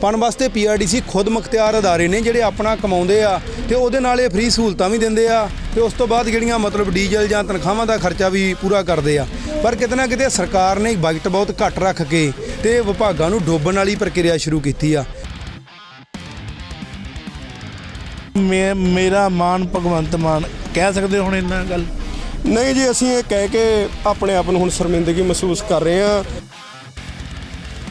ਪਣ ਵਾਸਤੇ ਪੀਆਰਡੀਸੀ ਖੁਦ ਮੁਖਤਿਆਰ ਅਦਾਰੇ ਨੇ ਜਿਹੜੇ ਆਪਣਾ ਕਮਾਉਂਦੇ ਆ ਤੇ ਉਹਦੇ ਨਾਲ ਇਹ ਫ੍ਰੀ ਸਹੂਲਤਾਂ ਵੀ ਦਿੰਦੇ ਆ ਤੇ ਉਸ ਤੋਂ ਬਾਅਦ ਜਿਹੜੀਆਂ ਮਤਲਬ ਡੀਜ਼ਲ ਜਾਂ ਤਨਖਾਹਾਂ ਦਾ ਖਰਚਾ ਵੀ ਪੂਰਾ ਕਰਦੇ ਆ। ਪਰ ਕਿਤੇ ਨਾ ਕਿਤੇ ਸਰਕਾਰ ਨੇ ਬਜਟ ਬਹੁਤ ਘੱਟ ਰੱਖ ਕੇ ਤੇ ਵਿਭਾਗਾਂ ਨੂੰ ਡੋਬਣ ਵਾਲੀ ਪ੍ਰਕਿਰਿਆ ਸ਼ੁਰੂ ਕੀਤੀ ਆ। ਮੈਂ ਮੇਰਾ ਮਾਨ ਭਗਵੰਤ ਮਾਨ ਕਹਿ ਸਕਦੇ ਹੁਣ ਇੰਨਾ ਗੱਲ? ਨਹੀਂ ਜੀ ਅਸੀਂ ਇਹ ਕਹਿ ਕੇ ਆਪਣੇ ਆਪ ਨੂੰ ਹੁਣ ਸ਼ਰਮਿੰਦਗੀ ਮਹਿਸੂਸ ਕਰ ਰਹੇ ਹਾਂ।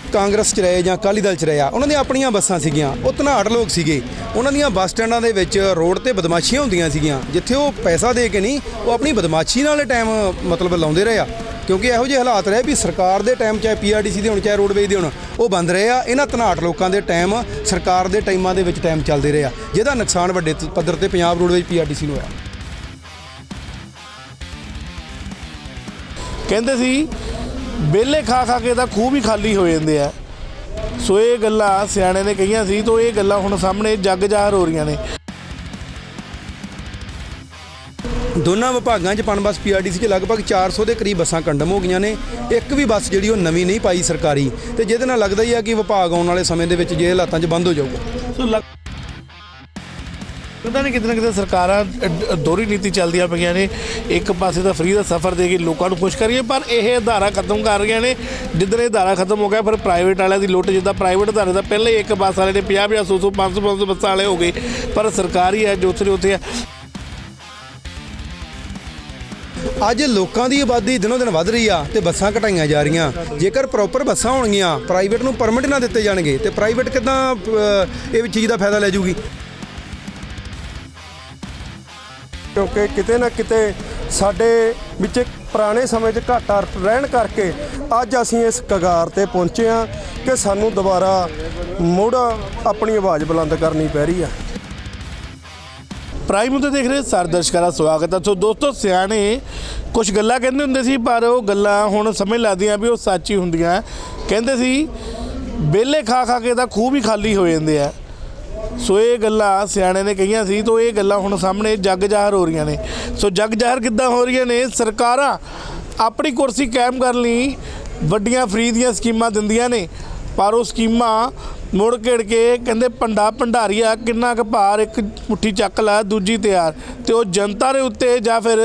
ਕਾਂਗਰਸ ਚ ਰਹੇ ਜਾਂ ਅਕਾਲੀ ਦਲ ਚ ਰਹੇ ਆ, ਉਹਨਾਂ ਦੀਆਂ ਆਪਣੀਆਂ ਬੱਸਾਂ ਸੀਗੀਆਂ ਉਹ ਧਨਾੜ ਲੋਕ ਸੀਗੇ। ਉਹਨਾਂ ਦੀਆਂ ਬੱਸ ਸਟੈਂਡਾਂ ਦੇ ਵਿੱਚ ਰੋਡ ਤੇ ਬਦਮਾਸ਼ੀਆਂ ਹੁੰਦੀਆਂ ਸੀਗੀਆਂ, ਜਿੱਥੇ ਉਹ ਪੈਸਾ ਦੇ ਕੇ ਨਹੀਂ, ਉਹ ਆਪਣੀ ਬਦਮਾਸ਼ੀ ਨਾਲ ਟਾਈਮ, ਮਤਲਬ ਲਾਉਂਦੇ ਰਹੇ ਆ। ਕਿਉਂਕਿ ਇਹੋ ਜਿਹੇ ਹਾਲਾਤ ਰਹੇ ਵੀ ਸਰਕਾਰ ਦੇ ਟਾਈਮ, ਚਾਹੇ ਪੀਆਰਡੀਸੀ ਦੇ ਹੋਣ, ਚਾਹੇ ਰੋਡਵੇਜ਼ ਦੇ ਹੋਣ, ਉਹ ਬੰਦ ਰਹੇ ਆ। ਇਹਨਾਂ ਧਨਾੜ ਲੋਕਾਂ ਦੇ ਟਾਈਮ, ਸਰਕਾਰ ਦੇ ਟਾਈਮਾਂ ਦੇ ਵਿੱਚ ਟਾਈਮ ਚੱਲਦੇ ਰਹੇ ਆ। ਜਿਹਦਾ ਨੁਕਸਾਨ ਵੱਡੇ ਪੱਧਰ ਤੇ ਪੰਜਾਬ ਰੋਡਵੇਜ਼ ਪੀਆਰਡੀਸੀ ਨੂੰ ਹੋਇਆ। ਕਹਿੰਦੇ ਸੀ ਬੇਲੇ ਖਾ ਖਾ ਕੇ ਤਾਂ ਖੂਹ ਵੀ ਖਾਲੀ ਹੋ ਜਾਂਦੇ ਆ। ਸੋ ਇਹ ਗੱਲਾਂ ਸਿਆਣੇ ਨੇ ਕਹੀਆਂ ਸੀ ਤੋਂ ਇਹ ਗੱਲਾਂ ਹੁਣ ਸਾਹਮਣੇ ਜੱਗ ਜ਼ਾਹਰ ਹੋ ਰਹੀਆਂ ਨੇ। ਦੋਨਾਂ ਵਿਭਾਗਾਂ 'ਚ ਪਣ ਬੱਸ ਪੀਆਰਡੀਸੀ 'ਚ ਲਗਭਗ 400 ਦੇ ਕਰੀਬ ਬੱਸਾਂ ਕੰਡਮ ਹੋ ਗਈਆਂ ਨੇ। ਇੱਕ ਵੀ ਬੱਸ ਜਿਹੜੀ ਉਹ ਨਵੀਂ ਨਹੀਂ ਪਾਈ ਸਰਕਾਰੀ। ਤੇ ਜਿਹਦੇ ਨਾਲ ਲੱਗਦਾ ਹੀ ਆ ਕਿ ਵਿਭਾਗ ਆਉਣ ਵਾਲੇ ਸਮੇਂ ਦੇ ਵਿੱਚ ਜੇ ਹਾਲਾਤਾਂ 'ਚ ਬੰਦ ਹੋ ਜਾਊਗਾ। ਸੋ ਲੱਗ ਪਤਾ ਨਹੀਂ ਕਿਤੇ ਨਾ ਕਿਤੇ ਸਰਕਾਰਾਂ ਦੋਹਰੀ ਨੀਤੀ ਚੱਲਦੀਆਂ ਪਈਆਂ ਨੇ। ਇੱਕ ਪਾਸੇ ਤਾਂ ਫ੍ਰੀ ਦਾ ਸਫ਼ਰ ਦੇ ਕੇ ਲੋਕਾਂ ਨੂੰ ਖੁਸ਼ ਕਰੀਏ, ਪਰ ਇਹ ਅਧਾਰਾ ਖਤਮ ਕਰ ਰਹੀਆਂ ਨੇ। ਜਿੱਦਣ ਇਹ ਅਧਾਰਾ ਖਤਮ ਹੋ ਗਿਆ, ਫਿਰ ਪ੍ਰਾਈਵੇਟ ਵਾਲਿਆਂ ਦੀ ਲੁੱਟ, ਜਿੱਦਾਂ ਪ੍ਰਾਈਵੇਟ ਅਧਾਰੇ ਦਾ ਪਹਿਲੇ ਇੱਕ ਬੱਸ ਵਾਲੇ ਨੇ 50 50 100 100 500 500 ਬੱਸਾਂ ਵਾਲੇ ਹੋ ਗਏ, ਪਰ ਸਰਕਾਰੀ ਹੈ, ਜੋ ਉੱਥੇ ਉੱਥੇ ਹੈ। ਅੱਜ ਲੋਕਾਂ ਦੀ ਆਬਾਦੀ ਦਿਨੋ ਦਿਨ ਵੱਧ ਰਹੀ ਆ ਤੇ ਬੱਸਾਂ ਘਟਾਈਆਂ ਜਾ ਰਹੀਆਂ। ਜੇਕਰ ਪ੍ਰੋਪਰ ਬੱਸਾਂ ਹੋਣਗੀਆਂ ਪ੍ਰਾਈਵੇਟ ਨੂੰ ਪਰਮਿਟ ਨਾ ਦਿੱਤੇ ਜਾਣਗੇ, ਤੇ ਪ੍ਰਾਈਵੇਟ ਕਿਦਾਂ ਇਹ ਚੀਜ਼ ਦਾ ਫਾਇਦਾ ਲੈ ਜੂਗੀ। ਕਿਉਂਕਿ ਕਿਤੇ ਨਾ ਕਿਤੇ ਸਾਡੇ ਵਿੱਚ ਪੁਰਾਣੇ ਸਮੇਂ 'ਚ ਘਾਟਾ ਰਹਿਣ ਕਰਕੇ ਅੱਜ ਅਸੀਂ ਇਸ ਕਗਾਰ ਤੇ ਪਹੁੰਚੇ ਹਾਂ ਕਿ ਸਾਨੂੰ ਦੁਬਾਰਾ ਮੁੜ ਆਪਣੀ ਆਵਾਜ਼ ਬੁਲੰਦ ਕਰਨੀ ਪੈ ਰਹੀ ਆ। ਪ੍ਰਾਈਮ ਉੱਤੇ ਦੇਖ ਰਹੇ ਸਾਰੇ ਦਰਸ਼ਕਾਂ ਦਾ ਸਵਾਗਤ ਹੈ। ਸੋ ਦੋਸਤੋ, ਸਿਆਣੇ ਕੁਝ ਗੱਲਾਂ ਕਹਿੰਦੇ ਹੁੰਦੇ ਸੀ, ਪਰ ਉਹ ਗੱਲਾਂ ਹੁਣ ਸਮਝ ਲੱਗਦੀਆਂ ਵੀ ਉਹ ਸੱਚ ਹੀ ਹੁੰਦੀਆਂ। ਕਹਿੰਦੇ ਸੀ ਬੇਲੇ ਖਾ ਖਾ ਕੇ ਤਾਂ ਖੂਹ ਵੀ ਖਾਲੀ ਹੋ ਜਾਂਦੇ ਆ। ਸੋ ਇਹ ਗੱਲਾਂ ਸਿਆਣੇ ਨੇ ਕਹੀਆਂ ਸੀ, ਤੋਂ ਇਹ ਗੱਲਾਂ ਹੁਣ ਸਾਹਮਣੇ ਜੱਗ ਜ਼ਾਹਰ ਹੋ ਰਹੀਆਂ ਨੇ। ਸੋ ਜੱਗ ਜ਼ਾਹਰ ਕਿੱਦਾਂ ਹੋ ਰਹੀਆਂ ਨੇ? ਸਰਕਾਰਾਂ ਆਪਣੀ ਕੁਰਸੀ ਕਾਇਮ ਕਰਨ ਲਈ ਵੱਡੀਆਂ ਫ੍ਰੀ ਦੀਆਂ ਸਕੀਮਾਂ ਦਿੰਦੀਆਂ ਨੇ, ਪਰ ਉਹ ਸਕੀਮਾਂ ਮੁੜ ਘੇੜ ਕੇ ਕਹਿੰਦੇ ਭੰਡਾ ਭੰਡਾਰੀਆ, ਕਿੰਨਾ ਕੁ ਭਾਰ ਇੱਕ ਮੁੱਠੀ ਚੱਕ ਲਾ, ਦੂਜੀ ਤਿਆਰ। ਤੇ ਉਹ ਜਨਤਾ ਦੇ ਉੱਤੇ ਜਾਂ ਫਿਰ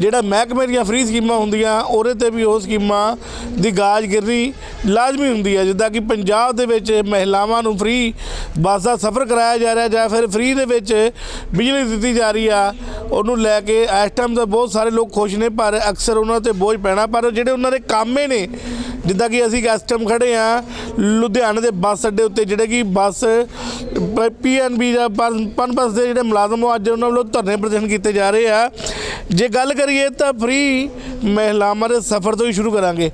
ਜਿਹੜਾ ਮਹਿਕਮੇ ਦੀਆਂ ਫ੍ਰੀ ਸਕੀਮਾਂ ਹੁੰਦੀਆਂ, ਉਹਦੇ ਤੇ ਵੀ ਉਹ ਸਕੀਮਾਂ ਦੀ ਗਾਜ ਗਿਰਨੀ ਲਾਜ਼ਮੀ ਹੁੰਦੀ ਹੈ। ਜਿੱਦਾਂ ਕਿ ਪੰਜਾਬ ਦੇ ਵਿੱਚ ਮਹਿਲਾਵਾਂ ਨੂੰ ਫ੍ਰੀ ਬੱਸ ਦਾ ਸਫ਼ਰ ਕਰਾਇਆ ਜਾ ਰਿਹਾ, ਜਾਂ ਫਿਰ ਫ੍ਰੀ ਦੇ ਵਿੱਚ ਬਿਜਲੀ ਦਿੱਤੀ ਜਾ ਰਹੀ ਆ, ਉਹਨੂੰ ਲੈ ਕੇ ਇਸ ਟਾਈਮ ਤਾਂ ਬਹੁਤ ਸਾਰੇ ਲੋਕ ਖੁਸ਼ ਨੇ, ਪਰ ਅਕਸਰ ਉਹਨਾਂ ਤੇ ਬੋਝ ਪੈਣਾ। ਪਰ ਜਿਹੜੇ ਉਹਨਾਂ ਦੇ ਕੰਮੇ ਨੇ ਜਿੱਦਾਂ ਕਿ ਅਸੀਂ ਇਸ ਟਾਈਮ ਖੜੇ ਆ ਲੁਧਿਆਣੇ ਦੇ ਬੱਸ ਅੱਡੇ ਉੱਤੇ, ਜਿਹੜੇ ਕਿ ਬੱਸ ਪੀਐਨਬੀ ਜਾਂ ਪਨ ਪਨ ਬੱਸ ਦੇ ਜਿਹੜੇ ਮੁਲਾਜ਼ਮ ਉਹ ਅੱਜ ਉਹਨਾਂ ਵੱਲੋਂ ਧਰਨੇ ਪ੍ਰਦਰਸ਼ਨ ਕੀਤੇ ਜਾ ਰਹੇ ਆ। ਜੇ ਗੱਲ ਕਰੀਏ ਤਾਂ ਫ੍ਰੀ ਮਹਿਲਾਵਾਂ ਦੇ ਸਫ਼ਰ ਤੋਂ ਹੀ ਸ਼ੁਰੂ ਕਰਾਂਗੇ।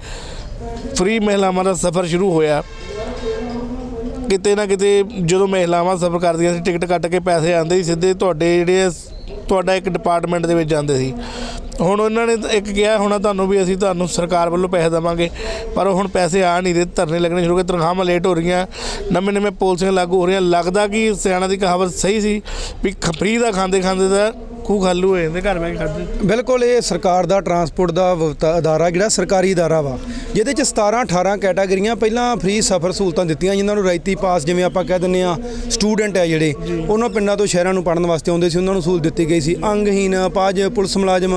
ਫ੍ਰੀ ਮਹਿਲਾਵਾਂ ਦਾ ਸਫ਼ਰ ਸ਼ੁਰੂ ਹੋਇਆ। ਕਿਤੇ ਨਾ ਕਿਤੇ ਜਦੋਂ ਮਹਿਲਾਵਾਂ ਸਫ਼ਰ ਕਰਦੀਆਂ ਸੀ ਟਿਕਟ ਕੱਟ ਕੇ ਪੈਸੇ ਆਉਂਦੇ ਸੀ, ਸਿੱਧੇ ਤੁਹਾਡੇ ਜਿਹੜੇ ਤੁਹਾਡਾ ਇੱਕ ਡਿਪਾਰਟਮੈਂਟ ਦੇ ਵਿੱਚ ਜਾਂਦੇ ਸੀ। ਹੁਣ ਉਹਨਾਂ ਨੇ ਇੱਕ ਕਿਹਾ ਹੋਣਾ ਤੁਹਾਨੂੰ ਵੀ ਅਸੀਂ ਤੁਹਾਨੂੰ ਸਰਕਾਰ ਵੱਲੋਂ ਪੈਸੇ ਦੇਵਾਂਗੇ, ਪਰ ਉਹ ਹੁਣ ਪੈਸੇ ਆ ਨਹੀਂ ਰਹੇ, ਧਰਨੇ ਲੱਗਣੇ ਸ਼ੁਰੂ ਹੋ ਗਏ, ਤਨਖਾਹਾਂ ਲੇਟ ਹੋ ਰਹੀਆਂ, ਨਵੇਂ ਨਵੇਂ ਪਾਲਿਸੀਆਂ ਲਾਗੂ ਹੋ ਰਹੀਆਂ। ਲੱਗਦਾ ਕਿ ਸਿਆਣਾ ਦੀ ਕਹਾਵਤ ਸਹੀ ਸੀ ਵੀ ਫ੍ਰੀ ਦਾ ਖਾਂਦੇ ਖਾਂਦੇ ਦਾ ਖੂਹ ਖਾਲੂ ਹੋ ਜਾਂਦੇ ਘਰ ਬੈ ਕੇ ਖਾਂਦੇ ਬਿਲਕੁਲ ਇਹ ਸਰਕਾਰ ਦਾ ਟਰਾਂਸਪੋਰਟ ਦਾ ਵਵਤਾ- ਅਦਾਰਾ ਜਿਹੜਾ ਸਰਕਾਰੀ ਅਦਾਰਾ ਵਾ ਜਿਹਦੇ ਚ 17 18 ਕੈਟਾਗਰੀਆਂ ਪਹਿਲਾਂ ਫ੍ਰੀ ਸਫ਼ਰ ਸਹੂਲਤਾਂ ਦਿੱਤੀਆਂ ਜਿਨ੍ਹਾਂ ਨੂੰ ਰਾਇਤੀ ਪਾਸ ਜਿਵੇਂ ਆਪਾਂ ਕਹਿ ਦਿੰਦੇ ਆ ਸਟੂਡੈਂਟ ਆ ਜਿਹੜੇ ਉਹਨਾਂ ਪਿੰਡਾਂ ਤੋਂ ਸ਼ਹਿਰਾਂ ਨੂੰ ਪੜਨ ਵਾਸਤੇ ਆਉਂਦੇ ਸੀ ਉਹਨਾਂ ਨੂੰ ਸਹੂਲਤ ਦਿੱਤੀ ਗਈ ਸੀ। ਅੰਗਹੀਨ ਪਾਜ ਪੁਲਿਸ ਮੁਲਾਜ਼ਮ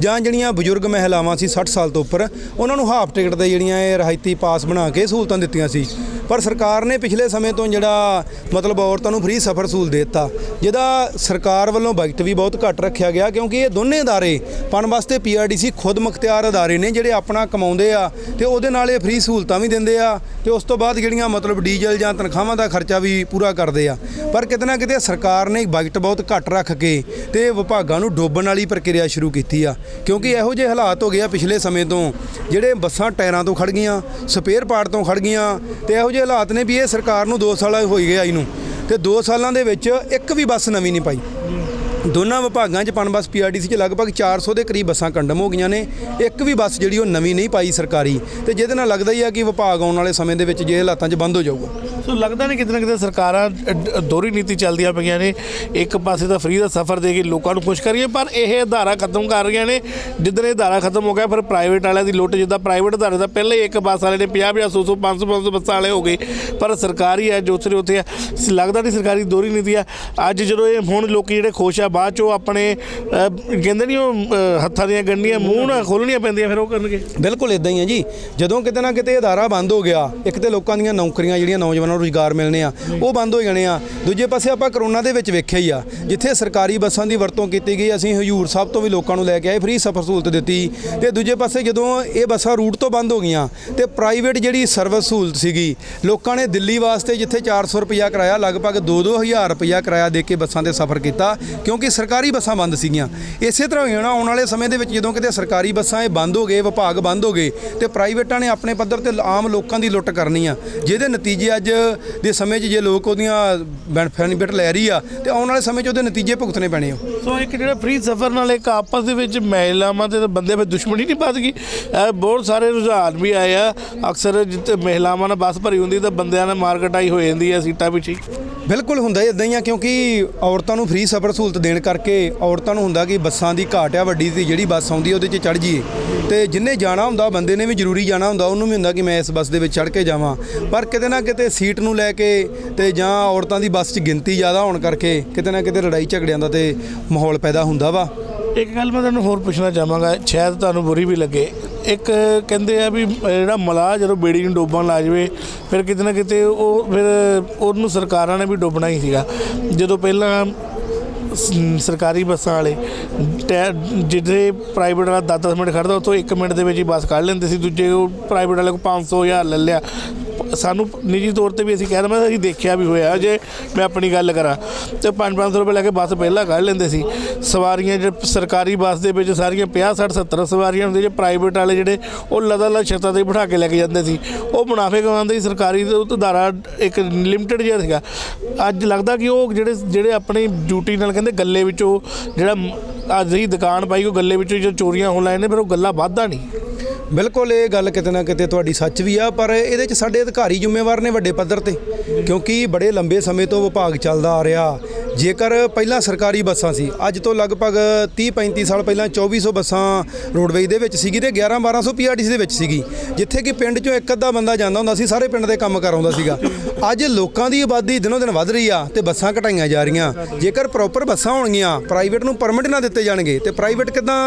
ਜਾਂ ਜਿਹੜੀਆਂ ਬਜ਼ੁਰਗ ਮਹਿਲਾਵਾਂ ਸੀ 60 ਸਾਲ ਤੋਂ ਉੱਪਰ ਉਹਨਾਂ ਨੂੰ ਹਾਫ ਟਿਕਟ ਤੇ ਜਿਹੜੀਆਂ ਇਹ ਰਾਇਤੀ ਪਾਸ ਬਣਾ ਕੇ ਸਹੂਲਤਾਂ ਦਿੱਤੀਆਂ ਸੀ। ਪਰ ਸਰਕਾਰ ਨੇ ਪਿਛਲੇ ਸਮੇਂ ਤੋਂ ਜਿਹੜਾ ਮਤਲਬ ਔਰਤਾਂ ਨੂੰ ਫ੍ਰੀ ਸਫ਼ਰ ਸਹੂਲਤ ਦੇ ਦਿੱਤਾ, ਜਿਹਦਾ ਸਰਕਾਰ ਵੱਲੋਂ ਬਜਟ ਵੀ ਬਹੁਤ ਘੱਟ ਰੱਖਿਆ ਗਿਆ, ਕਿਉਂਕਿ ਇਹ ਦੋਨੇ ਅਦਾਰੇ ਪਣ ਵਾਸਤੇ ਪੀਆਰਡੀਸੀ ਖੁਦ ਮੁਖਤਿਆਰ ਅਦਾਰੇ ਨੇ, ਜਿਹੜੇ ਆਪਣਾ ਕਮਾਉਂਦੇ ਆ ਤੇ ਉਹਦੇ ਨਾਲ ਇਹ ਫ੍ਰੀ ਸਹੂਲਤਾਂ ਵੀ ਦਿੰਦੇ ਆ ਤੇ ਉਸ ਤੋਂ ਬਾਅਦ ਜਿਹੜੀਆਂ ਮਤਲਬ ਡੀਜ਼ਲ ਜਾਂ ਤਨਖਾਹਾਂ ਦਾ ਖਰਚਾ ਵੀ ਪੂਰਾ ਕਰਦੇ ਆ। ਪਰ ਕਿਤੇ ਨਾ ਕਿਤੇ ਸਰਕਾਰ ਨੇ ਬਜਟ ਬਹੁਤ ਘੱਟ ਰੱਖ ਕੇ ਤੇ ਵਿਭਾਗਾਂ ਨੂੰ ਡੋਬਣ ਵਾਲੀ ਪ੍ਰਕਿਰਿਆ ਸ਼ੁਰੂ ਕੀਤੀ ਆ, ਕਿਉਂਕਿ ਇਹੋ ਜਿਹੇ ਹਾਲਾਤ ਹੋ ਗਏ ਆ ਪਿਛਲੇ ਸਮੇਂ ਤੋਂ, ਜਿਹੜੇ ਬੱਸਾਂ ਟਾਇਰਾਂ ਤੋਂ ਖੜ ਗਈਆਂ, ਸਪੇਅਰ ਪਾਰਟ ਤੋਂ ਖੜ ਗਈਆਂ ਤੇ ਇਹੋ ਜਿਹੇ ਹਾਲਾਤ ਨੇ ਵੀ ਇਹ ਸਰਕਾਰ ਨੂੰ 2 ਸਾਲ ਹੋਈ ਗਏ ਆਈ ਨੂੰ, ਤੇ 2 ਸਾਲਾਂ ਦੇ ਵਿੱਚ ਇੱਕ ਵੀ ਬੱਸ ਨਵੀਂ ਨਹੀਂ ਪਾਈ। ਦੋਨਾਂ ਵਿਭਾਗਾਂ 'ਚ ਪਣ ਬੱਸ ਪੀਆਰਡੀਸੀ 'ਚ ਲਗਭਗ 400 ਦੇ ਕਰੀਬ ਬੱਸਾਂ ਕੰਡਮ ਹੋ ਗਈਆਂ ਨੇ। ਇੱਕ ਵੀ ਬੱਸ ਜਿਹੜੀ ਉਹ ਨਵੀਂ ਨਹੀਂ ਪਾਈ ਸਰਕਾਰੀ, ਤੇ ਜਿਹਦੇ ਨਾਲ ਲੱਗਦਾ ਹੀ ਆ ਕਿ ਵਿਭਾਗ ਆਉਣ ਵਾਲੇ ਸਮੇਂ ਦੇ ਵਿੱਚ ਜੇ ਹਾਲਾਤਾਂ 'ਚ ਬੰਦ ਹੋ ਜਾਊਗਾ। ਸੋ ਲੱਗਦਾ ਨਹੀਂ ਕਿਤੇ ਨਾ ਕਿਤੇ ਸਰਕਾਰਾਂ ਦੋਹਰੀ ਨੀਤੀ ਚੱਲਦੀਆਂ ਪਈਆਂ ਨੇ। ਇੱਕ ਪਾਸੇ ਤਾਂ ਫ੍ਰੀ ਦਾ ਸਫ਼ਰ ਦੇ ਕੇ ਲੋਕਾਂ ਨੂੰ ਖੁਸ਼ ਕਰੀਏ, ਪਰ ਇਹ ਧਾਰਾ ਖਤਮ ਕਰ ਰਹੀਆਂ ਨੇ। ਜਿੱਦਣ ਇਹ ਧਾਰਾ ਖਤਮ ਹੋ ਗਿਆ, ਫਿਰ ਪ੍ਰਾਈਵੇਟ ਵਾਲਿਆਂ ਦੀ ਲੁੱਟ, ਜਿੱਦਾਂ ਪ੍ਰਾਈਵੇਟ ਧਾਰੇ ਦਾ ਪਹਿਲੇ ਇੱਕ ਬੱਸ ਵਾਲੇ ਨੇ 50 50 100 100 500 500 ਬੱਸਾਂ ਵਾਲੇ ਹੋ ਗਏ, ਪਰ ਸਰਕਾਰੀ ਹੈ, ਜੋ ਸਿਰੇ ਉੱਥੇ ਆ ਲੱਗਦਾ ਨਹੀਂ ਸਰਕਾਰੀ ਦੋਹਰੀ ਨੀਤੀ ਆ। ਅੱਜ ਜਦੋਂ ਇਹ ਹੁਣ ਲੋਕੀ ਜਿਹੜੇ ਖੁਸ਼ ਆ, ਬਾਅਦ ਚੋਂ ਆਪਣੇ ਕਹਿੰਦੇ ਨਹੀਂ ਉਹ ਹੱਥਾਂ ਦੀਆਂ ਗੰਢੀਆਂ, ਮੂੰਹ ਨਾਲ ਖੋਲਣੀਆਂ ਪੈਂਦੀਆਂ ਫਿਰ ਉਹ ਕਰਨਗੇ। ਬਿਲਕੁਲ ਇਦਾਂ ਹੀ ਹੈ ਜੀ। ਜਦੋਂ ਕਿਤੇ ਨਾ ਕਿਤੇ ਅਦਾਰਾ ਬੰਦ ਹੋ ਗਿਆ, ਇੱਕ ਤੇ ਲੋਕਾਂ ਦੀਆਂ ਨੌਕਰੀਆਂ, ਜਿਹੜੀਆਂ ਨੌਜਵਾਨਾਂ ਨੂੰ ਰੁਜ਼ਗਾਰ ਮਿਲਣੇ ਆ ਉਹ ਬੰਦ ਹੋ ਜਾਣੇ ਆ। ਦੂਜੇ ਪਾਸੇ ਆਪਾਂ ਕਰੋਨਾ ਦੇ ਵਿੱਚ ਵੇਖਿਆ ਹੀ ਆ ਜਿੱਥੇ ਸਰਕਾਰੀ ਬੱਸਾਂ ਦੀ ਵਰਤੋਂ ਕੀਤੀ ਗਈ ਅਸੀਂ ਹਜੂਰ ਸਾਹਿਬ ਤੋਂ ਵੀ ਲੋਕਾਂ ਨੂੰ ਲੈ ਕੇ ਆਏ ਫ੍ਰੀ ਸਫ਼ਰ ਸਹੂਲਤ ਦਿੱਤੀ। ਤੇ ਦੂਜੇ ਪਾਸੇ ਜਦੋਂ ਇਹ ਬੱਸਾਂ ਰੂਟ ਤੋਂ ਬੰਦ ਹੋ ਗਈਆਂ ਤੇ ਪ੍ਰਾਈਵੇਟ ਜਿਹੜੀ ਸਰਵਿਸ ਸਹੂਲਤ ਸੀਗੀ ਲੋਕਾਂ ਨੇ ਦਿੱਲੀ ਵਾਸਤੇ ਜਿੱਥੇ 400 ਰੁਪਇਆ ਕਿਰਾਇਆ ਲਗਭਗ 2-2000 ਰੁਪਇਆ ਕਿਰਾਇਆ ਦੇ ਕੇ ਬੱਸਾਂ ਤੇ ਸਫ਼ਰ ਕੀਤਾ ਕਿਉਂਕਿ ਸਰਕਾਰੀ ਬੱਸਾਂ ਬੰਦ ਸੀਗੀਆਂ। ਇਸੇ ਤਰ੍ਹਾਂ ਹੀ ਹੋਣਾ ਆਉਣ ਵਾਲੇ ਸਮੇਂ ਦੇ ਵਿੱਚ ਜਦੋਂ ਕਿਤੇ ਸਰਕਾਰੀ ਬੱਸਾਂ ਇਹ ਬੰਦ ਹੋ ਗਏ ਵਿਭਾਗ ਬੰਦ ਹੋ ਗਏ ਤੇ ਪ੍ਰਾਈਵੇਟਾਂ ਨੇ ਆਪਣੇ ਪੱਧਰ ਤੇ ਆਮ ਲੋਕਾਂ ਦੀ ਲੁੱਟ ਕਰਨੀ ਆ ਜਿਹਦੇ ਨਤੀਜੇ ਅੱਜ ਦੇ ਸਮੇਂ 'ਚ ਜੇ ਲੋਕ ਉਹਦੀਆਂ ਬੈਨੀਫਿਟ ਲੈ ਰਹੀ ਆ ਤੇ ਆਉਣ ਵਾਲੇ ਸਮੇਂ 'ਚ ਉਹਦੇ ਨਤੀਜੇ ਭੁਗਤਣੇ ਪੈਣੇ ਆ। ਸੋ ਇੱਕ ਜਿਹੜਾ ਫ੍ਰੀ ਸਫ਼ਰ ਨਾਲ ਇੱਕ ਆਪਸ ਦੇ ਵਿੱਚ ਮਹਿਲਾਵਾਂ ਤੇ ਬੰਦੇ ਵਿੱਚ ਦੁਸ਼ਮਣੀ ਨਹੀਂ ਵੱਧ ਗਈ। ਇਹ ਬਹੁਤ ਸਾਰੇ ਰੁਝਾਨ ਵੀ ਆਏ ਆ। ਅਕਸਰ ਜਿੱਥੇ ਮਹਿਲਾਵਾਂ ਨਾਲ ਬੱਸ ਭਰੀ ਹੁੰਦੀ ਤਾਂ ਬੰਦਿਆਂ ਨਾਲ ਮਾਰ ਕਟਾਈ ਹੋ ਜਾਂਦੀ ਹੈ ਸੀਟਾਂ ਪਿੱਛੇ ਬਿਲਕੁਲ ਹੁੰਦਾ ਇਦਾਂ ਹੀ ਆ ਕਿਉਂਕਿ ਔਰਤਾਂ ਨੂੰ ਫ੍ਰੀ ਸਫ਼ਰ ਸਹੂਲਤ ਦੇਣ ਕਰਕੇ ਔਰਤਾਂ ਨੂੰ ਹੁੰਦਾ ਕਿ ਬੱਸਾਂ ਦੀ ਘਾਟ ਆ ਵੱਡੀ ਦੀ ਜਿਹੜੀ ਬੱਸ ਆਉਂਦੀ ਆ ਉਹਦੇ 'ਚ ਚੜ ਜਾਈਏ। ਤੇ ਜਿੰਨੇ ਜਾਣਾ ਹੁੰਦਾ ਬੰਦੇ ਨੇ ਵੀ ਜ਼ਰੂਰੀ ਜਾਣਾ ਹੁੰਦਾ ਉਹਨੂੰ ਵੀ ਹੁੰਦਾ ਕਿ ਮੈਂ ਇਸ ਬੱਸ ਦੇ ਵਿੱਚ ਚੜ ਕੇ ਜਾਵਾਂ। ਪਰ ਕਿਤੇ ਨਾ ਕਿਤੇ ਸੀਟ ਨੂੰ ਲੈ ਕੇ ਤੇ ਜਾਂ ਔਰਤਾਂ ਦੀ ਬੱਸ 'ਚ ਗਿਣਤੀ ਜ਼ਿਆਦਾ ਹੋਣ ਕਰਕੇ ਕਿਤੇ ਨਾ ਕਿਤੇ ਲੜਾਈ ਝਗੜਿਆਂ ਦਾ ਤੇ ਮਾਹੌਲ ਪੈਦਾ ਹੁੰਦਾ ਵਾ। ਇੱਕ ਗੱਲ ਮੈਂ ਤੁਹਾਨੂੰ ਹੋਰ ਪੁੱਛਣਾ ਚਾਹਾਂਗਾ, ਸ਼ਾਇਦ ਤੁਹਾਨੂੰ ਬੁਰੀ ਵੀ ਲੱਗੇ। ਇੱਕ ਕਹਿੰਦੇ ਆ ਵੀ ਜਿਹੜਾ ਮਲਾਹ ਜਦੋਂ ਬੇੜੀ ਨੂੰ ਡੋਬਣ ਲਾ ਜਾਵੇ, ਫਿਰ ਕਿਤੇ ਨਾ ਕਿਤੇ ਉਹ ਫਿਰ ਉਹਨੂੰ ਸਰਕਾਰਾਂ ਨੇ ਵੀ ਡੋਬਣਾ ਹੀ ਸੀਗਾ। ਜਦੋਂ ਪਹਿਲਾਂ ਸਰਕਾਰੀ ਬੱਸਾਂ ਵਾਲੇ ਟੈ- ਜਿਹੜੇ ਪ੍ਰਾਈਵੇਟ ਵਾਲਾ 10-10 ਮਿੰਟ ਖੜਦਾ ਉੱਥੋਂ 1 ਮਿੰਟ ਦੇ ਵਿੱਚ ਹੀ ਬੱਸ ਕੱਢ ਲੈਂਦੇ ਸੀ, ਦੂਜੇ ਉਹ ਪ੍ਰਾਈਵੇਟ ਵਾਲੇ ਕੋ 500 ਹਜ਼ਾਰ ਲੈ ਲਿਆ। ਸਾਨੂੰ ਨਿੱਜੀ ਤੌਰ ਤੇ ਵੀ ਅਸੀਂ ਕਹਿ ਦਵਾਂ ਅਸੀਂ ਦੇਖਿਆ ਵੀ ਹੋਇਆ ਜੇ ਮੈਂ ਆਪਣੀ ਗੱਲ ਕਰਾਂ। ਤੇ 5-500 ਰੁਪਏ ਲੈ ਕੇ ਬੱਸ ਪਹਿਲਾਂ ਕੱਢ ਲੈਂਦੇ ਸੀ। ਸਵਾਰੀਆਂ ਜੇ ਸਰਕਾਰੀ ਬੱਸ ਦੇ ਵਿੱਚ ਸਾਰੀਆਂ 50 60 70 ਸਵਾਰੀਆਂ ਹੁੰਦੀਆਂ, ਜੇ ਪ੍ਰਾਈਵੇਟ ਵਾਲੇ ਜਿਹੜੇ ਉਹ ਲਦਾ ਲਾ ਛੱਤਾਂ ਤੇ ਬਿਠਾ ਕੇ ਲੈ ਕੇ ਜਾਂਦੇ ਸੀ। ਉਹ ਮੁਨਾਫੇ ਕਮਾਉਂਦੇ ਸੀ, ਸਰਕਾਰੀ ਦੇ ਉਹ ਇੱਕ ਲਿਮਟਿਡ ਜਿਹਾ ਸੀਗਾ। ਅੱਜ ਲੱਗਦਾ ਕਿ ਉਹ ਜਿਹੜੇ ਜਿਹੜੇ ਆਪਣੀ ਡਿਊਟੀ ਨਾਲ ਕਹਿੰਦੇ ਗੱਲੇ ਵਿੱਚੋਂ ਜਿਹੜਾ ਅੱਜ ਹੀ ਦੁਕਾਨ ਪਾਈ, ਉਹ ਗੱਲੇ ਵਿੱਚੋਂ ਜੋ ਚੋਰੀਆਂ ਹੋਣ ਲੱਗ ਨੇ ਫਿਰ ਉਹ ਗੱਲਾਂ ਵੱਧਦਾ ਨਹੀਂ। ਬਿਲਕੁਲ ਇਹ ਗੱਲ ਕਿਤੇ ਨਾ ਕਿਤੇ ਤੁਹਾਡੀ ਸੱਚ ਵੀ ਆ, ਪਰ ਇਹਦੇ 'ਚ ਸਾਡੇ ਅਧਿਕਾਰੀ ਜ਼ਿੰਮੇਵਾਰ ਨੇ ਵੱਡੇ ਪੱਧਰ ਤੇ, ਕਿਉਂਕਿ ਬੜੇ ਲੰਬੇ ਸਮੇਂ ਤੋਂ ਵਿਭਾਗ ਚੱਲਦਾ ਆ ਰਿਹਾ। ਜੇਕਰ ਪਹਿਲਾਂ ਸਰਕਾਰੀ ਬੱਸਾਂ ਸੀ, ਅੱਜ ਤੋਂ ਲਗਭਗ 30 35 ਸਾਲ ਪਹਿਲਾਂ 2400 ਬੱਸਾਂ ਰੋਡਵੇਜ਼ ਦੇ ਵਿੱਚ ਸੀਗੀ ਤੇ 11 1200 ਪੀਆਰਟੀਸੀ ਦੇ ਵਿੱਚ ਸੀਗੀ। ਜਿੱਥੇ ਕਿ ਪਿੰਡ 'ਚੋਂ ਇੱਕ ਅੱਧਾ ਬੰਦਾ ਜਾਂਦਾ ਹੁੰਦਾ ਸੀ, ਸਾਰੇ ਪਿੰਡ ਦੇ ਕੰਮ ਕਰਾਉਂਦਾ ਸੀਗਾ। ਅੱਜ ਲੋਕਾਂ ਦੀ ਆਬਾਦੀ ਦਿਨੋਂ ਦਿਨ ਵੱਧ ਰਹੀ ਆ ਤੇ ਬੱਸਾਂ ਘਟਾਈਆਂ ਜਾ ਰਹੀਆਂ। ਜੇਕਰ ਪ੍ਰੋਪਰ ਬੱਸਾਂ ਹੋਣਗੀਆਂ ਪ੍ਰਾਈਵੇਟ ਨੂੰ ਪਰਮਿਟ ਨਾ ਦਿੱਤੇ ਜਾਣਗੇ ਤੇ ਪ੍ਰਾਈਵੇਟ ਕਿਦਾਂ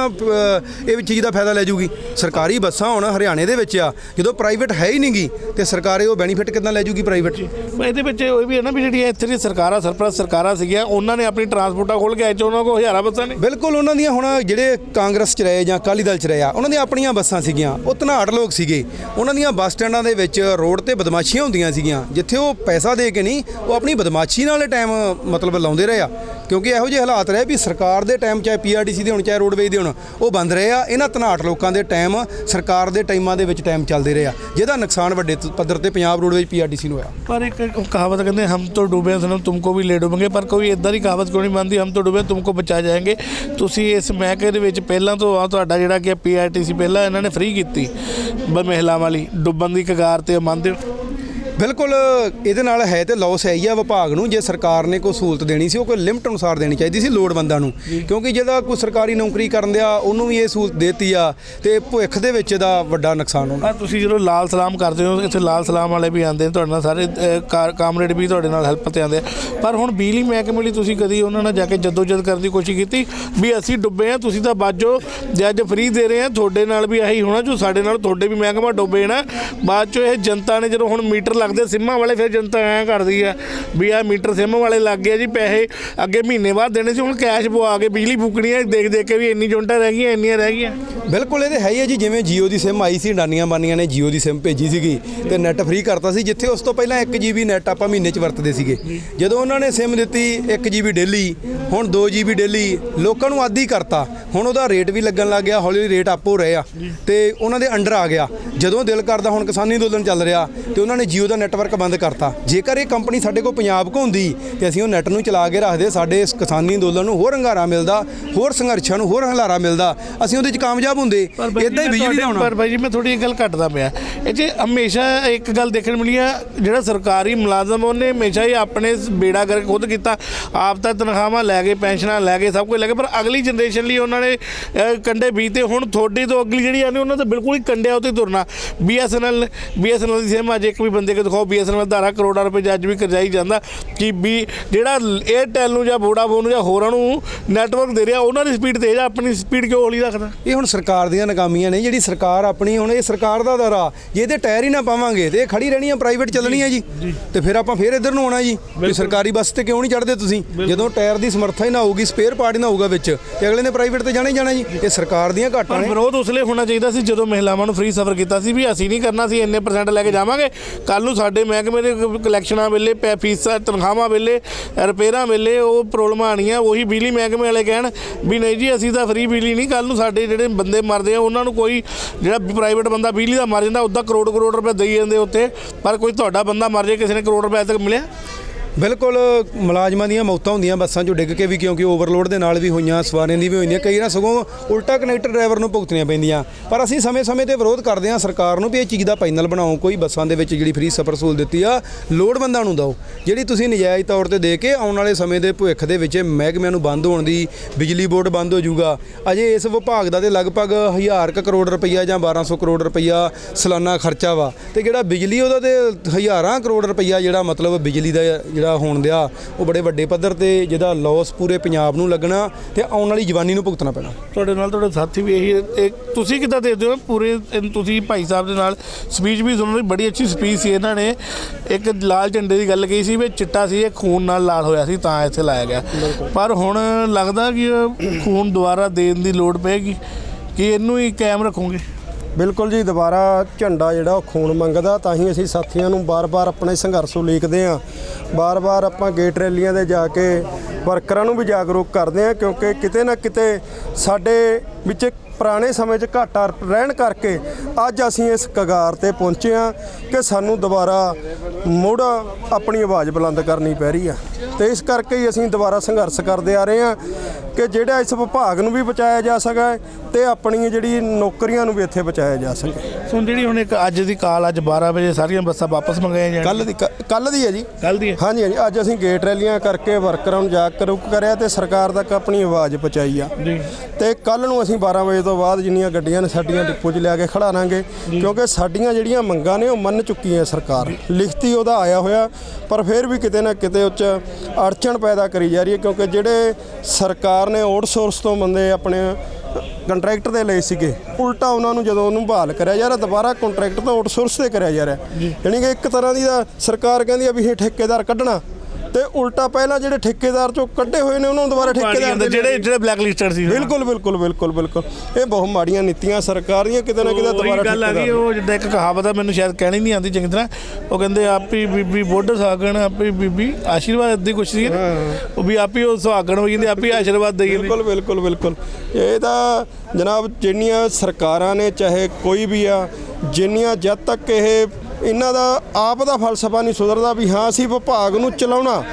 ਇਹ ਚੀਜ਼ ਦਾ ਫਾਇਦਾ ਲੈ ਜੂਗੀ? ਸਰਕਾਰੀ ਬੱਸਾਂ ਹੁਣ ਹਰਿਆਣੇ ਦੇ ਵਿੱਚ ਆ ਜਦੋਂ ਪ੍ਰਾਈਵੇਟ ਹੈ ਹੀ ਨਹੀਂਗੀ ਤੇ ਸਰਕਾਰੇ ਉਹ ਬੈਨੀਫਿਟ ਕਿਦਾਂ ਲੈ ਜੂਗੀ ਪ੍ਰਾਈਵੇਟ ਪਰ ਇਹਦੇ ਵਿੱਚ ਇਹ ਵੀ ਹੈ ਨਾ ਵੀ ਜਿਹੜੀਆਂ ਇੱਥੇ ਦੀ ਸਰਕਾਰਾਂ ਸਰਪ੍ਰਸਤ ਸਰਕਾਰਾਂ ਸੀਗੀਆਂ ਉਹਨਾਂ ਨੇ ਆਪਣੀ ਟਰਾਂਸਪੋਰਟਾਂ ਖੋਲ ਕੇ ਆਏ ਚ ਉਹਨਾਂ ਕੋਲ ਹਜ਼ਾਰਾਂ ਬੱਸਾਂ ਨੇ। ਬਿਲਕੁਲ ਉਹਨਾਂ ਦੀਆਂ ਹੁਣ ਜਿਹੜੇ ਕਾਂਗਰਸ ਚ ਰਹੇ ਜਾਂ ਅਕਾਲੀ ਦਲ ਚ ਰਹੇ ਆ ਉਹਨਾਂ ਦੀਆਂ ਆਪਣੀਆਂ ਬੱਸਾਂ ਸੀਗੀਆਂ ਉਹ ਧਨਾੜ ਲੋਕ ਸੀਗੇ। ਉਹਨਾਂ ਦੀਆਂ ਬੱਸ ਸਟੈਂਡਾਂ ਦੇ ਵਿੱਚ ਰੋਡ ਤੇ ਬਦਮਾਸ਼ੀਆਂ ਹੁੰਦੀਆਂ ਸੀਗੀਆਂ ਜਿੱਥੇ ਉਹ ਪੈਸਾ ਦੇ ਕੇ ਨਹੀਂ, ਉਹ ਆਪਣੀ ਬਦਮਾਸ਼ੀ ਨਾਲ ਟਾਈਮ ਮਤਲਬ ਲਾਉਂਦੇ ਰਹੇ ਆ। ਕਿਉਂਕਿ ਇਹੋ ਜਿਹੇ ਹਾਲਾਤ ਰਹੇ ਵੀ ਸਰਕਾਰ ਦੇ ਟਾਈਮ ਚਾਹੇ ਪੀਆਰਟੀਸੀ ਦੇ ਹੁਣ, ਚਾਹੇ ਰੋਡਵੇਜ਼ ਦੇ ਹੁਣ, ਉਹ ਬੰਦ ਰਹੇ ਆ। ਇਹਨਾਂ ਧਨਾੜ ਲੋਕਾਂ ਦੇ ਟਾਈਮ ਸਰਕਾਰ ਦੇ ਟਾਈਮਾਂ ਦੇ ਵਿੱਚ ਟਾਈਮ ਚੱਲਦੇ ਰਹੇ ਆ। ਜਿਹਦਾ ਨੁਕਸਾਨ ਵੱਡੇ ਪੱਧਰ ਤੇ ਪੰਜਾਬ ਰੋਡਵੇਜ਼ ਪੀਆਰਟੀਸੀ ਨੂੰ ਹੋਇਆ। ਪਰ ਇੱਕ ਕਹਾਵਤ ਕਹਿੰਦੇ, ਹਮ ਤੋਂ ਡੂਬੇ ਸਨ ਤੁਮਕੋ ਵੀ ਲੈ ਡੁੱਬेंगे ਪਰ ਕੋਈ ਇਦਾਂ ਦੀ ਕਹਾਵਤ ਕਿਉਂ ਨਹੀਂ ਬਣਦੀ ਹਮ ਤੋਂ ਡੁੱਬੇ, ਤੁਮਕੋ ਬਚਾ ਜਾਏਗੇ। ਤੁਸੀਂ ਇਸ ਮਹਿਕਮੇ ਦੇ ਵਿੱਚ ਪਹਿਲਾਂ ਤੋਂ ਆ ਤੁਹਾਡਾ ਜਿਹੜਾ ਕਿ ਪੀਆਰਟੀਸੀ ਪਹਿਲਾਂ ਇਹਨਾਂ ਨੇ ਫ੍ਰੀ ਕੀਤੀ। ਬ, ਮਹਿਲਾਵਾਂ ਲਈ ਡੁੱਬਣ ਦੀ ਕਗਾਰ ਤੇ ਮੰਨਦੇ ਹੋ ਬਿਲਕੁਲ ਇਹਦੇ ਨਾਲ ਹੈ ਤੇ ਲਾਸ ਹੈ ਹੀ ਆ ਵਿਭਾਗ ਨੂੰ ਜੇ ਸਰਕਾਰ ਨੇ ਕੋਈ ਸਹੂਲਤ ਦੇਣੀ ਸੀ ਉਹ ਕੋਈ ਲਿਮਟ ਅਨੁਸਾਰ ਦੇਣੀ ਚਾਹੀਦੀ ਸੀ ਲੋੜਵੰਦਾਂ ਨੂੰ। ਕਿਉਂਕਿ ਜਿਹਦਾ ਕੋਈ ਸਰਕਾਰੀ ਨੌਕਰੀ ਕਰਨ ਦਿਆ ਉਹਨੂੰ ਵੀ ਇਹ ਸਹੂਲਤ ਦੇਤੀ ਆ ਤੇ ਭਵਿੱਖ ਦੇ ਵਿੱਚ ਇਹਦਾ ਵੱਡਾ ਨੁਕਸਾਨ ਹੋਣਾ। ਤੁਸੀਂ ਜਦੋਂ ਲਾਲ ਸਲਾਮ ਕਰਦੇ ਹੋ ਇੱਥੇ ਲਾਲ ਸਲਾਮ ਵਾਲੇ ਵੀ ਆਉਂਦੇ ਨੇ ਤੁਹਾਡੇ ਨਾਲ ਸਾਰੇ ਕਾਮਰੇਡ ਵੀ ਤੁਹਾਡੇ ਨਾਲ ਹੈਲਪ ਤੇ ਆਉਂਦੇ ਆ। ਪਰ ਹੁਣ ਬਿਜਲੀ ਮਹਿਕਮੇ ਲਈ ਤੁਸੀਂ ਕਦੀ ਉਹਨਾਂ ਨਾਲ ਜਾ ਕੇ ਜਦੋਜਦ ਕਰਨ ਦੀ ਕੋਸ਼ਿਸ਼ ਕੀਤੀ? ਵੀ ਅਸੀਂ ਡੁੱਬੇ ਆ ਤੁਸੀਂ ਤਾਂ ਬਾਜੋ ਜੇ ਅੱਜ ਫ੍ਰੀ ਦੇ ਰਹੇ ਆ ਤੁਹਾਡੇ ਨਾਲ ਵੀ ਇਹੀ ਹੋਣਾ ਜੋ ਸਾਡੇ ਨਾਲ ਤੁਹਾਡੇ ਵੀ ਮਹਿਕਮਾ ਡੁੱਬੇ ਨਾ ਬਾਅਦ ਚੋਂ ਇਹ ਜਨਤਾ ਨੇ ਜਦੋਂ ਹੁਣ ਮੀਟਰ ਲੱਗਦੇ ਸਿੰਮਾਂ ਵਾਲੇ, ਫਿਰ ਜਨਤਾ ਐਂ ਕਰਦੀ ਆ ਵੀ ਆ ਮੀਟਰ ਸਿੰਮ ਵਾਲੇ ਲੱਗ ਗਏ ਜੀ, ਪੈਸੇ ਅੱਗੇ ਮਹੀਨੇ ਬਾਅਦ ਦੇਣੇ ਸੀ, ਹੁਣ ਕੈਸ਼ ਪਵਾ ਕੇ ਬਿਜਲੀ ਫੂਕਣੀ ਹੈ ਦੇਖ ਦੇਖ ਕੇ ਵੀ ਇੰਨੀ ਜੁੰਟਾਂ ਰਹਿ ਗਈਆਂ ਇੰਨੀਆਂ ਰਹਿ ਗਈਆਂ। ਬਿਲਕੁਲ, ਇਹ ਇਹਦੇ ਹੈ ਹੀ ਹੈ ਜੀ, ਜਿਵੇਂ ਜੀਓ ਦੀ SIM ਆਈ ਸੀ ਡਾਨੀਆਂ ਬਾਨੀਆਂ ਨੇ ਜੀਓ ਦੀ SIM ਭੇਜੀ ਸੀਗੀ ਤੇ ਨੈਟ ਫ੍ਰੀ ਕਰਤਾ ਸੀ, ਜਿੱਥੇ ਉਸ ਤੋਂ ਪਹਿਲਾਂ 1 GB ਨੈਟ ਆਪਾਂ ਮਹੀਨੇ 'ਚ ਵਰਤਦੇ ਸੀਗੇ। ਜਦੋਂ ਉਹਨਾਂ ਨੇ SIM ਦਿੱਤੀ 1 GB ਡੇਲੀ ਹੁਣ 2 GB ਡੇਲੀ ਲੋਕਾਂ ਨੂੰ ਆਦੀ ਕਰਤਾ। ਹੁਣ ਉਹਦਾ ਰੇਟ ਵੀ ਲੱਗਣ ਲੱਗ ਗਿਆ ਹੌਲੀ ਹੌਲੀ ਰੇਟ ਆਪੋ ਰਹੇ ਆ ਤੇ ਉਹਨਾਂ ਦੇ ਅੰਡਰ ਆ ਗਿਆ। ਜਦੋਂ ਦਿਲ ਕਰਦਾ ਹੁਣ ਕਿਸਾਨੀ ਅੰਦੋਲਨ ਚੱਲ ਰਿਹਾ ਤੇ ਉਹਨਾਂ ਨੇ ਜੀਓ ਦਾ ਨੈਟਵਰਕ ਬੰਦ ਕਰਤਾ। ਜੇਕਰ ਇਹ ਕੰਪਨੀ ਸਾਡੇ ਕੋਲ ਪੰਜਾਬ ਕੋ ਹੁੰਦੀ ਤੇ ਅਸੀਂ ਉਹ ਨੈਟ ਨੂੰ ਚਲਾ ਕੇ ਰੱਖਦੇ ਸਾਡੇ ਇਸ ਕਿਸਾਨੀ ਅੰਦੋਲਨ ਨੂੰ ਹੋਰ ਹੰਗਾਰਾ ਮਿਲਦਾ ਹੋਰ ਸੰਘਰਸ਼ਾਂ ਨੂੰ ਹੋਰ ਹਲਾਰਾ ਮਿਲਦਾ ਅਸੀਂ ਉਹਦੇ 'ਚ ਕਾਮਯਾਬ ਹੁੰਦੇ ਇਦਾਂ ਹੀ ਜੀ, ਬਿਜਲੀ ਦਾ ਹੋਣਾ ਪਰ ਬਾਈ ਜੀ ਮੈਂ ਥੋੜੀ ਗੱਲ ਘਟਦਾ ਪਿਆ। ਇਹ 'ਚ ਹਮੇਸ਼ਾ ਇੱਕ ਗੱਲ ਦੇਖਣ ਮਿਲੀ ਆ ਜਿਹੜਾ ਸਰਕਾਰੀ ਮੁਲਾਜ਼ਮ ਉਹਨੇ ਹਮੇਸ਼ਾ ਹੀ ਆਪਣੇ ਬੇੜਾ ਕਰਕੇ ਖੁਦ ਕੀਤਾ। ਆਪ ਤਾਂ ਤਨਖਾਹਾਂ ਲੈ ਕੇ ਪੈਨਸ਼ਨਾਂ ਲੈ ਕੇ ਸਭ ਕੁਝ ਲੈ ਕੇ ਪਰ ਅਗਲੀ ਜਨਰੇਸ਼ਨ ਲਈ ਉਹਨਾਂ ਨੇ ਕੰਡੇ ਬੀਤੇ ਹੁਣ ਤੁਹਾਡੀ ਤੋਂ ਅਗਲੀ ਜਿਹੜੀ ਆਣੀ ਉਹਨਾਂ ਤਾਂ ਬਿਲਕੁਲ ਹੀ ਕੰਡਿਆਂ ਉੱਤੇ ਤੁਰਨਾ। ਬੀਐਸਐਨਐਲ ਬੀਐਸਐਨਐਲ ਦੀ ਸੇਮ ਅੱਜ ਇੱਕ ਵੀ ਬੰਦੇ ਕੇ ਦਿਖਾਓ ਬੀਐਸਐਨਐਲ ਧਾਰਾ ਕਰੋੜਾਂ ਰੁਪਏ ਜੱਜ ਵੀ ਕਰਜਾਈ ਜਾਂਦਾ ਕਿ ਵੀ ਜਿਹੜਾ 에ਅਰਟੈਲ ਨੂੰ ਜਾਂ ਵੋਡਾਫੋਨ ਨੂੰ ਜਾਂ ਹੋਰਾਂ ਨੂੰ ਨੈਟਵਰਕ ਦੇ ਰਿਹਾ ਉਹਨਾਂ ਦੀ ਸਪੀਡ ਤੇਜ਼ ਆ ਆਪਣੀ ਸਪੀਡ ਕਿਉਂ ਹੌਲੀ ਰੱਖਦਾ? ਇਹ ਹੁਣ ਸਰਕਾਰ ਦੀਆਂ ਨਾਕਾਮੀਆਂ ਨੇ ਜਿਹੜੀ ਸਰਕਾਰ ਆਪਣੀ ਹੁਣ ਇਹ ਸਰਕਾਰ ਦਾ ਦਰਾ ਜੇ ਇਹਦੇ ਟਾਇਰ ਹੀ ਨਾ ਪਾਵਾਂਗੇ ਤੇ ਇਹ ਖੜੀ ਰਹਿਣੀ ਆ ਪ੍ਰਾਈਵੇਟ ਚੱਲਣੀ ਆ ਜੀ। ਤੇ ਫਿਰ ਆਪਾਂ ਫਿਰ ਇੱਧਰ ਨੂੰ ਆਉਣਾ ਜੀ ਵੀ ਸਰਕਾਰੀ ਬੱਸ ਤੇ ਕਿਉਂ ਨਹੀਂ ਚੜਦੇ ਤੁਸੀਂ? ਜਦੋਂ ਟਾਇਰ ਦੀ ਸਮਰੱਥਾ ਹੀ ਨਾ ਹੋਊਗੀ ਸਪੇਅਰ ਪਾਰਟ ਹੀ ਨਾ ਹੋਊਗਾ ਵਿੱਚ ਤੇ ਅਗਲੇ ਨੇ ਪ੍ਰਾਈਵੇਟ ਤੇ ਜਾਣਾ ਹੀ ਜਾਣਾ ਜੀ। ਇਹ ਸਰਕਾਰ ਦੀਆਂ ਘਾਟਾਂ ਨੇ। ਵਿਰੋਧ ਉਸਲੇ ਹੋਣਾ ਚਾਹੀਦਾ ਸੀ ਜਦੋਂ ਮਹਿਲਾਵਾਂ ਨੂੰ ਫ੍ਰੀ ਸਫਰ ਕੀਤਾ ਸੀ ਵੀ ਅਸੀਂ ਨਹੀਂ ਕਰਨਾ ਸੀ ਇੰਨੇ ਪਰਸੈਂਟ ਲੈ ਕੇ ਜਾਵਾਂਗੇ ਕੱਲ ਨੂੰ ਸਾਡੇ ਮਹਿਕਮੇ ਦੇ ਕਲੈਕਸ਼ਨਾਂ ਵੇਲੇ, ਪੈ, ਫੀਸਾਂ, ਤਨਖਾਹਾਂ ਵੇਲੇ, ਰਿਪੇਅਰਾਂ ਵੇਲੇ ਉਹ ਪ੍ਰੋਬਲਮਾਂ ਆਣੀਆਂ ਉਹੀ ਬਿਜਲੀ ਮਹਿਕਮੇ ਵਾਲੇ ਕਹਿਣ ਵੀ ਨਹੀਂ ਜੀ, ਅਸੀਂ ਤਾਂ ਫ੍ਰੀ ਬਿਜਲੀ ਨਹੀਂ ਕੱਲ ਨੂੰ ਸਾਡੇ ਜਿਹੜੇ ਬੰਦੇ ਮਰਦੇ ਆ, ਉਹਨਾਂ ਨੂੰ ਕੋਈ ਜਿਹੜਾ ਪ੍ਰਾਈਵੇਟ ਬੰਦਾ ਬਿਜਲੀ ਦਾ ਮਰ ਜਾਂਦਾ, ਉੱਦਾਂ ਕਰੋੜ ਕਰੋੜ ਰੁਪਏ ਦੇਈ ਜਾਂਦੇ ਉੱਤੇ ਪਰ ਕੋਈ ਤੁਹਾਡਾ ਬੰਦਾ ਮਰ ਜੇ ਕਿਸੇ ਨੇ ਕਰੋੜ ਰੁਪਏ ਤੱਕ ਮਿਲਿਆ? ਬਿਲਕੁਲ ਮੁਲਾਜ਼ਮਾਂ ਦੀਆਂ ਮੌਤਾਂ ਹੁੰਦੀਆਂ ਬੱਸਾਂ 'ਚੋਂ ਡਿੱਗ ਕੇ ਵੀ ਕਿਉਂਕਿ ਓਵਰਲੋਡ ਦੇ ਨਾਲ ਵੀ ਹੋਈਆਂ, ਸਵਾਰੀਆਂ ਦੀ ਵੀ ਹੋਈਆਂ ਕਈ ਨਾ ਸਗੋਂ ਉਲਟਾ ਕਨੈਕਟਰ ਡਰਾਈਵਰ ਨੂੰ ਭੁਗਤਣੀਆਂ ਪੈਂਦੀਆਂ। ਪਰ ਅਸੀਂ ਸਮੇਂ-ਸਮੇਂ ਤੇ ਵਿਰੋਧ ਕਰਦੇ ਹਾਂ, ਸਰਕਾਰ ਨੂੰ ਵੀ ਇਹ ਚੀਜ਼ ਦਾ ਪੈਨਲ ਬਣਾਓ, ਕੋਈ ਬੱਸਾਂ ਦੇ ਵਿੱਚ ਜਿਹੜੀ ਫ੍ਰੀ ਸਫ਼ਰ ਸਹੂਲਤ ਦਿੱਤੀ ਆ, ਲੋੜਵੰਦਾਂ ਨੂੰ ਦਿਓ। ਜਿਹੜੀ ਤੁਸੀਂ ਨਜਾਇਜ਼ ਤੌਰ ਤੇ ਦੇ ਕੇ ਆਉਣ ਵਾਲੇ ਸਮੇਂ ਦੇ ਭਵਿੱਖ ਦੇ ਵਿੱਚ ਮਹਿਕਮਿਆਂ ਨੂੰ ਬੰਦ ਹੋਣ ਦੀ ਬਿਜਲੀ ਬੋਰਡ ਬੰਦ ਹੋ ਜਾਊਗਾ, ਅਜੇ ਇਸ ਵਿਭਾਗ ਦਾ ਤੇ ਲਗਭਗ 1000 ਕੁ ਕਰੋੜ ਰੁਪਈਆ ਜਾਂ 1200 ਕਰੋੜ ਰੁਪਈਆ ਸਾਲਾਨਾ ਖਰਚਾ ਵਾ। ਤੇ ਜਿਹੜਾ ਬਿਜਲੀ ਉਹਦਾ ਤੇ ਹਜ਼ਾਰਾਂ ਕਰੋੜ ਰੁਪਈਆ ਜਿਹੜਾ ਮਤਲਬ ਬਿਜਲੀ ਦਾ ਜਿਹੜਾ ਹੋਣ ਦਿਆ ਉਹ ਬੜੇ ਵੱਡੇ ਪੱਧਰ ਤੇ ਜਿਹਦਾ ਲਾਸ ਪੂਰੇ ਪੰਜਾਬ ਨੂੰ ਲੱਗਣਾ ਤੇ ਆਉਣ ਵਾਲੀ ਜਵਾਨੀ ਨੂੰ ਭੁਗਤਣਾ ਪੈਣਾ। ਤੁਹਾਡੇ ਨਾਲ ਤੁਹਾਡੇ ਸਾਥੀ ਵੀ ਇਹੀ ਤੁਸੀਂ ਕਿੱਦਾਂ ਦੇਖਦੇ ਹੋ? ਪੂਰੇ ਤੁਸੀਂ ਭਾਈ ਸਾਹਿਬ ਦੇ ਨਾਲ ਸਪੀਚ ਵੀ ਸੁਣਨ ਦੀ ਬੜੀ ਅੱਛੀ ਸਪੀਚ ਸੀ ਇਹਨਾਂ ਨੇ। ਇੱਕ ਲਾਲ ਝੰਡੇ ਦੀ ਗੱਲ ਕਹੀ ਸੀ ਵੀ ਚਿੱਟਾ ਸੀ ਇਹ ਖੂਨ ਨਾਲ ਲਾਲ ਹੋਇਆ ਸੀ ਤਾਂ ਇੱਥੇ ਲਾਇਆ ਗਿਆ। ਪਰ ਹੁਣ ਲੱਗਦਾ ਕਿ ਖੂਨ ਦੁਬਾਰਾ ਦੇਣ ਦੀ ਲੋੜ ਪਏਗੀ ਕਿ ਇਹਨੂੰ ਹੀ ਕਾਇਮ ਰੱਖੋਗੇ? ਬਿਲਕੁਲ ਜੀ, ਦੁਬਾਰਾ ਝੰਡਾ ਜਿਹੜਾ ਉਹ ਖੂਨ ਮੰਗਦਾ, ਤਾਂ ਹੀ ਅਸੀਂ ਸਾਥੀਆਂ ਨੂੰ ਬਾਰ-ਬਾਰ ਆਪਣੇ ਸੰਘਰਸ਼ ਉਲੀਕਦੇ ਹਾਂ। ਬਾਰ-ਬਾਰ ਆਪਾਂ ਗੇਟ ਰੈਲੀਆਂ ਦੇ ਜਾ ਕੇ ਵਰਕਰਾਂ ਨੂੰ ਵੀ ਜਾਗਰੂਕ ਕਰਦੇ ਹਾਂ, ਕਿਉਂਕਿ ਕਿਤੇ ਨਾ ਕਿਤੇ ਸਾਡੇ ਵਿੱਚ ਪੁਰਾਣੇ ਸਮੇਂ 'ਚ ਘਾਟਾ ਰਹਿਣ ਕਰਕੇ ਅੱਜ ਅਸੀਂ ਇਸ ਕਗਾਰ ਤੇ ਪਹੁੰਚੇ ਹਾਂ ਕਿ ਸਾਨੂੰ ਦੁਬਾਰਾ ਮੁੜ ਆਪਣੀ ਆਵਾਜ਼ ਬੁਲੰਦ ਕਰਨੀ ਪੈ ਰਹੀ ਆ। ਤੇ ਇਸ ਕਰਕੇ ਹੀ ਅਸੀਂ ਦੁਬਾਰਾ ਸੰਘਰਸ਼ ਕਰਦੇ ਆ ਰਹੇ ਹਾਂ ਕਿ ਜਿਹੜਾ ਇਸ ਵਿਭਾਗ ਨੂੰ ਵੀ ਬਚਾਇਆ ਜਾ ਸਕੇ ਤੇ ਆਪਣੀ ਜਿਹੜੀ ਨੌਕਰੀਆਂ ਨੂੰ ਵੀ ਇੱਥੇ ਬਚਾਇਆ ਜਾ ਸਕੇ। ਸੋ ਜਿਹੜੀ ਹੁਣ ਇੱਕ ਅੱਜ ਦੀ ਕਾਲ ਅੱਜ 12 ਵਜੇ ਸਾਰੀਆਂ ਬੱਸਾਂ ਵਾਪਸ ਮੰਗਾਈਆਂ ਜਾਣ। ਕੱਲ ਦੀ ਕੱਲ ਦੀ ਹੈ ਜੀ। ਕੱਲ ਦੀ ਹੈ। ਹਾਂਜੀ ਹਾਂਜੀ ਅੱਜ ਅਸੀਂ ਗੇਟ ਰੈਲੀਆਂ ਕਰਕੇ ਵਰਕਰਾਂ ਨੂੰ ਜਾਗਰੂਕ ਕਰਿਆ ਤੇ ਸਰਕਾਰ ਤੱਕ ਆਪਣੀ ਆਵਾਜ਼ ਪਹੁੰਚਾਈ ਆ। ਜੀ। ਤੇ ਕੱਲ ਨੂੰ ਅਸੀਂ 12 ਵਜੇ ਤੋਂ ਬਾਅਦ ਜਿੰਨੀਆਂ ਗੱਡੀਆਂ ਨੇ ਸਾਡੀਆਂ ਡਿਪੂ 'ਚ ਲਿਆ ਕੇ ਖੜਾਵਾਂਗੇ ਕਿਉਂਕਿ ਸਾਡੀਆਂ ਜਿਹੜੀਆਂ ਮੰਗਾਂ ਨੇ ਉਹ ਮੰਨ ਚੁੱਕੀ ਹੈ ਸਰਕਾਰ। ਲਿਖਤੀ ਉਹਦਾ ਆਇਆ ਹੋਇਆ ਪਰ ਫਿਰ ਵੀ ਕਿਤੇ ਨਾ ਕਿਤੇ ਉੱਚ ਅੜਚਣ ਪੈਦਾ ਕਰੀ ਜਾ ਰਹੀ ਹੈ ਕਿਉਂਕਿ ਜਿਹੜੇ ਸਰਕਾਰ ਨੇ ਆਊਟਸੋਰਸ ਤੋਂ ਬੰਦੇ ਆਪਣੇ ਕੰਟਰੈਕਟ ਦੇ ਲਏ ਸੀਗੇ। ਉਲਟਾ ਉਹਨਾਂ ਨੂੰ ਜਦੋਂ ਉਹਨੂੰ ਬਹਾਲ ਕਰਿਆ ਜਾ ਰਿਹਾ ਦੁਬਾਰਾ ਕੰਟਰੈਕਟ ਤਾਂ ਆਊਟਸੋਰਸ ਤੇ ਕਰਿਆ ਜਾ ਰਿਹਾ। ਯਾਨੀ ਕਿ ਇੱਕ ਤਰ੍ਹਾਂ ਦੀ ਤਾਂ ਸਰਕਾਰ ਕਹਿੰਦੀ ਆ ਵੀ ਇਹ ਠੇਕੇਦਾਰ ਕੱਢਣਾ। ਤੇ ਉਲਟਾ ਪਹਿਲਾਂ ਜਿਹੜੇ ਠੇਕੇਦਾਰ ਚੋਂ ਕੱਢੇ ਹੋਏ ਨੇ ਉਹਨਾਂ ਨੂੰ ਦੁਬਾਰਾ ਠੇਕੇਦਾਰ ਦੇ ਜਿਹੜੇ ਜਿਹੜੇ ਬਲੈਕ ਲਿਸਟਡ ਸੀ ਬਿਲਕੁਲ ਬਿਲਕੁਲ ਬਿਲਕੁਲ ਬਿਲਕੁਲ। ਇਹ ਬਹੁਤ ਮਾੜੀਆਂ ਨੀਤੀਆਂ ਸਰਕਾਰ ਦੀਆਂ ਕਿਤੇ ਨਾ ਕਿਤੇ ਦੁਬਾਰਾ ਗੱਲ ਆ ਗਈ ਉਹ ਜਿੱਦਾਂ ਇੱਕ ਕਹਾਵਤ ਆ ਮੈਨੂੰ ਸ਼ਾਇਦ ਕਹਿਣੀ ਨਹੀਂ ਆਉਂਦੀ ਚੰਗੀ ਤਰ੍ਹਾਂ। ਉਹ ਕਹਿੰਦੇ ਆਪੀ ਬੀਬੀ ਬੁੱਢ ਸਾਗਣ ਆਪੀ ਬੀਬੀ ਆਸ਼ੀਰਵਾਦ ਦੀ ਕੁਛ ਸੀ। ਉਹ ਵੀ ਆਪੀ ਉਹ ਸੁਹਾਗਣ ਹੋ ਜਾਂਦੀ ਆਪੀ ਆਸ਼ੀਰਵਾਦ ਦੇਈ ਜਾਂਦੀ। ਬਿਲਕੁਲ ਬਿਲਕੁਲ ਬਿਲਕੁਲ। ਇਹ ਤਾਂ ਜਨਾਬ ਜਿੰਨੀਆਂ ਸਰਕਾਰਾਂ ਨੇ ਚਾਹੇ ਕੋਈ ਵੀ ਆ ਜਿੰਨੀਆਂ ਜਦ ਤੱਕ ਇਹ ਇਹਨਾਂ ਦਾ ਆਪ ਦਾ ਫਲਸਫਾ ਨਹੀਂ ਸੁਧਰਦਾ ਵੀ ਹਾਂ ਅਸੀਂ ਵਿਭਾਗ ਨੂੰ ਚਲਾਉਣਾ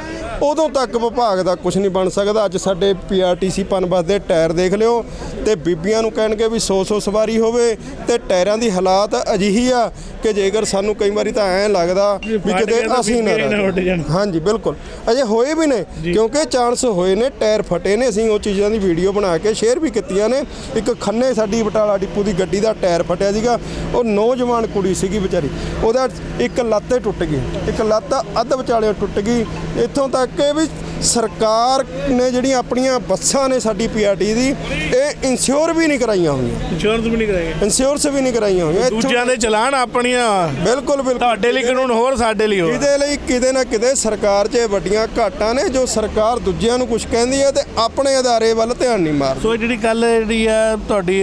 ਉਦੋਂ ਤੱਕ ਵਿਭਾਗ ਦਾ ਕੁਝ ਨਹੀਂ ਬਣ ਸਕਦਾ। ਅੱਜ ਸਾਡੇ ਪੀਆਰਟੀਸੀ ਪਨਬਸ ਦੇ ਟਾਇਰ ਦੇਖ ਲਿਓ ਤੇ ਬੀਬੀਆਂ ਨੂੰ ਕਹਿਣਗੇ ਵੀ 100-100 ਸਵਾਰੀ ਹੋਵੇ ਤੇ ਟਾਇਰਾਂ ਦੀ ਹਾਲਾਤ ਅਜਿਹੀ ਆ ਕਿ ਜੇਕਰ ਸਾਨੂੰ ਕਈ ਵਾਰੀ ਤਾਂ ਐਂ ਲੱਗਦਾ ਵੀ ਕਿਤੇ ਅਸੀਂ ਨਾ। ਹਾਂਜੀ ਬਿਲਕੁਲ। ਅਜੇ ਹੋਏ ਵੀ ਨੇ ਕਿਉਂਕਿ ਚਾਂਸ ਹੋਏ ਨੇ ਟਾਇਰ ਫਟੇ ਨੇ। ਅਸੀਂ ਉਹ ਚੀਜ਼ਾਂ ਦੀ ਵੀਡੀਓ ਬਣਾ ਕੇ ਸ਼ੇਅਰ ਵੀ ਕੀਤੀਆਂ ਨੇ। ਇੱਕ ਖੰਨੇ ਸਾਡੀ ਬਟਾਲਾ ਡਿਪੂ ਦੀ ਗੱਡੀ ਦਾ ਟਾਇਰ ਫਟਿਆ ਸੀਗਾ। ਉਹ ਨੌਜਵਾਨ ਕੁੜੀ ਸੀਗੀ ਵਿਚਾਰੀ। ਉਹਦਾ ਇੱਕ ਲੱਤ ਟੁੱਟ ਗਈ। ਇੱਕ ਲੱਤ ਅੱਧ ਵਿਚਾਲੇ ਟੁੱਟ ਗਈ। ਇੱਥੋਂ ਤੱਕ ਕਿ ਵੀ ਸਰਕਾਰ ਨੇ ਜਿਹੜੀਆਂ ਆਪਣੀਆਂ ਬੱਸਾਂ ਨੇ ਸਾਡੀ ਪੀਆਰਟੀ ਦੀ ਇਹ ਇੰਸ਼ੋਰ ਵੀ ਨਹੀਂ ਕਰਾਈਆਂ ਹੋਈਆਂ। ਇੰਸ਼ੋਰੈਂਸ ਵੀ ਨਹੀਂ ਕਰਾਏਗੇ ਇੰਸ਼ੋਰੈਂਸ ਵੀ ਨਹੀਂ ਕਰਾਈਆਂ ਹੋਈਆਂ। ਦੂਜਿਆਂ ਦੇ ਚਲਾਨ ਆਪਣੀਆਂ। ਬਿਲਕੁਲ ਬਿਲਕੁਲ। ਤੁਹਾਡੇ ਲਈ ਕਾਨੂੰਨ ਹੋਰ ਸਾਡੇ ਲਈ ਹੋਰ। ਇਹਦੇ ਲਈ ਕਿਤੇ ਨਾ ਕਿਤੇ ਸਰਕਾਰ 'ਚ ਵੱਡੀਆਂ ਘਾਟਾਂ ਨੇ ਜੋ ਸਰਕਾਰ ਦੂਜਿਆਂ ਨੂੰ ਕੁਝ ਕਹਿੰਦੀ ਹੈ ਤੇ ਆਪਣੇ ਅਦਾਰੇ ਵੱਲ ਧਿਆਨ ਨਹੀਂ ਮਾਰਦੀ। ਸੋ ਇਹ ਜਿਹੜੀ ਕੱਲ ਜਿਹੜੀ ਆ ਤੁਹਾਡੀ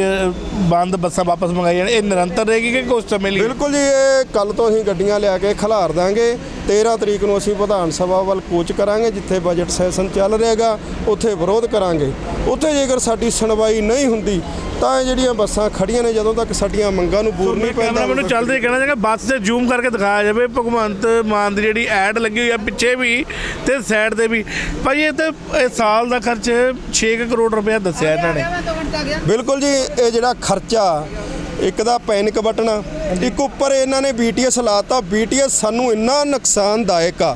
ਬੰਦ ਬੱਸਾਂ ਵਾਪਸ ਮੰਗਾਈ ਜਾਣ ਇਹ ਨਿਰੰਤਰ ਰਹੇਗੀ ਕਿ ਕੁਝ ਸਮੇਂ ਲਈ? ਬਿਲਕੁਲ ਜੀ ਇਹ ਕੱਲ ਤੋਂ ਅਸੀਂ ਗੱਡੀਆਂ ਲਿਆ ਕੇ ਖਿਲਾਰ ਦਾਂਗੇ। 13 ਤਰੀਕ ਨੂੰ ਅਸੀਂ ਵਿਧਾਨ ਸਭਾ ਵੱਲ ਕੂਚ ਕਰਾਂਗੇ ਜਿੱਥੇ ਬਜਟ ਸੈਸ਼ਨ ਚੱਲ ਰਿਹਾਗਾ ਉੱਥੇ ਵਿਰੋਧ ਕਰਾਂਗੇ। ਉੱਥੇ ਜੇਕਰ ਸਾਡੀ ਸੁਣਵਾਈ ਨਹੀਂ ਹੁੰਦੀ ਤਾਂ ਇਹ ਜਿਹੜੀਆਂ ਬੱਸਾਂ ਖੜੀਆਂ ਨੇ ਜਦੋਂ ਤੱਕ ਸਾਡੀਆਂ ਮੰਗਾਂ ਨੂੰ ਬੂਰ ਨਹੀਂ ਪੈਂਦਾ ਕੈਮਰਾ ਮੈਨੂੰ ਚੱਲਦੇ ਕਹਿਣਾ ਚਾਹਾਂਗਾ ਬੱਸ ਤੇ ਜ਼ੂਮ ਕਰਕੇ ਦਿਖਾਇਆ ਜਾਵੇ ਭਗਵੰਤ ਮਾਨ ਦੀ ਜਿਹੜੀ ਐਡ ਲੱਗੀ ਹੋਈ ਆ ਪਿੱਛੇ ਵੀ ਤੇ ਸਾਈਡ ਤੇ ਵੀ। ਭਾਈ ਇਹ ਤੇ ਇਹ ਸਾਲ ਦਾ ਖਰਚ 6 ਕਰੋੜ ਰੁਪਏ ਦੱਸਿਆ ਇਹਨਾਂ ਨੇ। ਬਿਲਕੁਲ ਜੀ ਇਹ ਜਿਹੜਾ ਖਰਚਾ ਇੱਕ ਦਾ ਪੈਨਿਕ ਬਟਨ ਇੱਕ ਉੱਪਰ ਇਹਨਾਂ ਨੇ BTS ਲਾਤਾ BTS ਸਾਨੂੰ ਇੰਨਾ ਨੁਕਸਾਨਦਾਇਕ ਆ।